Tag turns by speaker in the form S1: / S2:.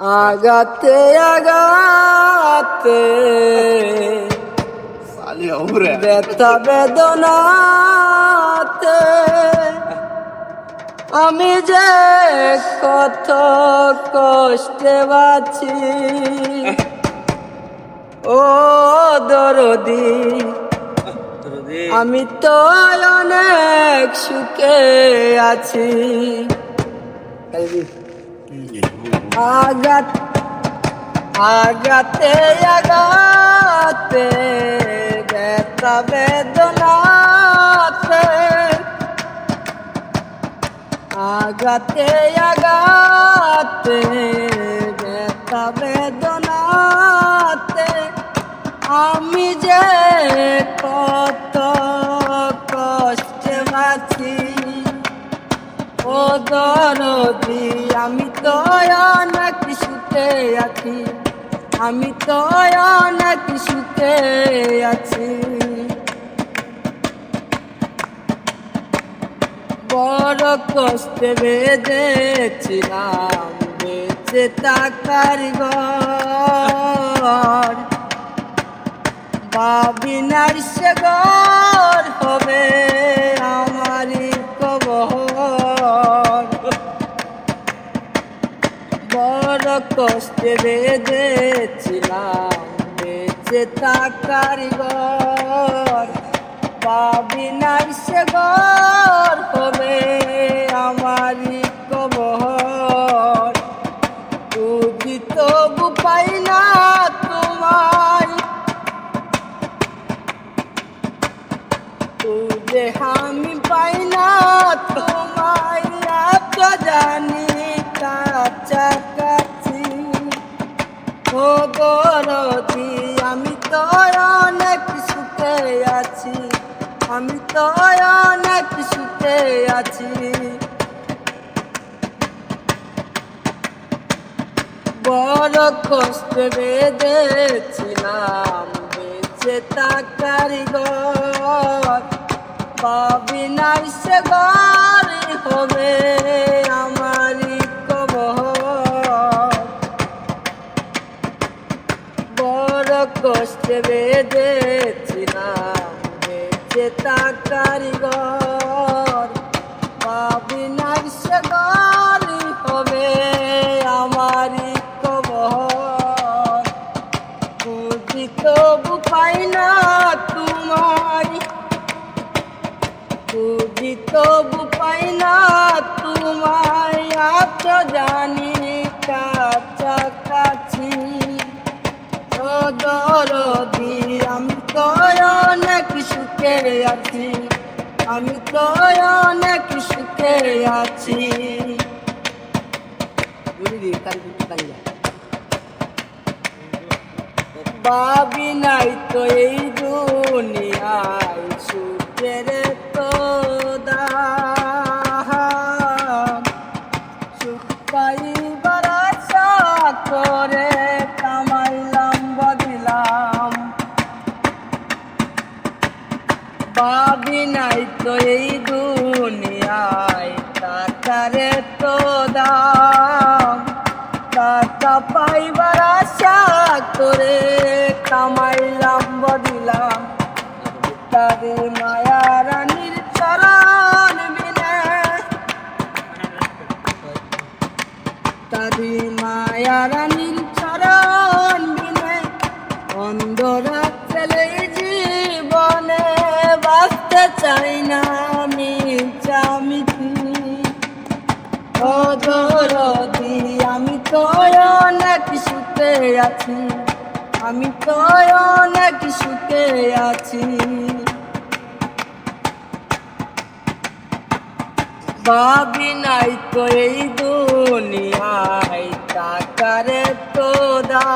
S1: আগাতে আগাতে। ব্যথা বেদনাতে। আমি যে কত কষ্টে বাঁচি। ও দরদি আমি তো অনেক সুখে আছি। আগাত আগাতে আগাতে ব্যথা বেদনাতে আগাতে আগাতে ও আমি তো অনেক সুখে আছি? আমি তো অনেক সুখে আছি? বড় কষ্টে বেঁধেছিলাম, বেঁচে থাকার ঘর। বাবিনার সে ঘর হবে। বড় কষ্টে বেঁধেছিলাম, বেঁচে থাকার ঘর। বাবিনার সে ঘর হবে আমারই কবর। বুঝি তবু পাই না তোমায় তুঝে আমি পাই না তো অনেক সুখে আছি। বড় কষ্ট বেঁধেছিলাম, বেঁচে থাকার ঘর। পাবি নাই সে হবে আমারই কবর। বড় কষ্ট বেঁধেছিলাম বেঁচে থাকার ঘর পাবি নাই সে হবে আমারই কবর। বুঝি তবু পাই না তোমায় বুঝি তবু পাই না তোমায় আজ জানি কাছাকাছি দরদি অনেক আছি আমি তো অনেক সুখে আছি ভাবি নাই তো এই দুনিয়ায় সুখের তো তো এই তো দাম। টাকা পাইবার আশা করে কামাইলাম বদিলাম মায়া রানীর চরণ বিনে তাদের মায়া রানীর চরণ বিনে অন্ধরা আছি। আমি তো অনেক সুখে আছি। ভাবি নাই তো এই দুনিয়ায় টাকারে তো দা